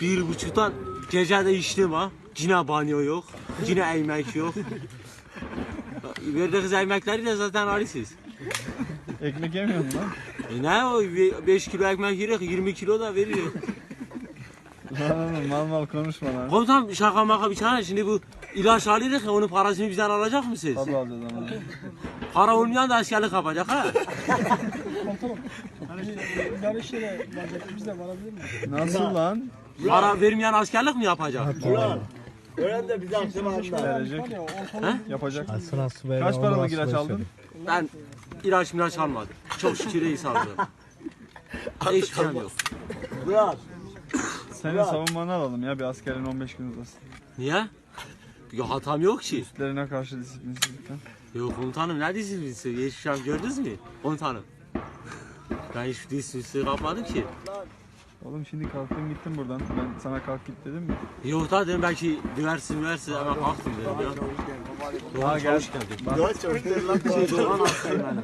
Bir buçuktan gece de içtim ha. Yine banyo yok. Yine ekmek yok. Verdiğiniz ekmekleri de zaten arıyorsunuz. Ekmek yemiyor musun lan? E ne o 5 kilo ekmek yiyerek 20 kilo da veriyor. Mal mal konuşma lan. Komutan şaka maka bir tane şimdi bu ilaç alıyoruz ya onun parasını bizden alacak mısınız? Tabi alacağız ama. Para olmayan da askerlik yapacak ha. Yarış yere biz de varabilir mi? Nasıl lan? Para vermeyen askerlik mi yapacak? Öğren de bize akşam aldılar. Verecek. Ortalık Yapacak. Su böyle Kaç paralık ilaç aldın? Ben ilaç milaç almadım. Çok şükür iyi sağlıyorum. Hiçbir şeyim yok. Murat. Senin savunmanı alalım ya bir askerin 15 gün uzasın. Niye? Ya hatam yok ki. Üstlerine karşı disiplinsizlikten. Yok komutanım ne disiplisi? Hiçbir şey gördünüz mü? Komutanım. Ben hiç disiplisi kapmadım ki. Oğlum şimdi kalktın gittin buradan. Ben sana kalk git dedim mi? Yok da dedim belki düversin düversin hemen kalktım dedim ya. Doğan gel. çavuş geldi. Bak. Dört çocuklar lan. Doğan hastayım benim.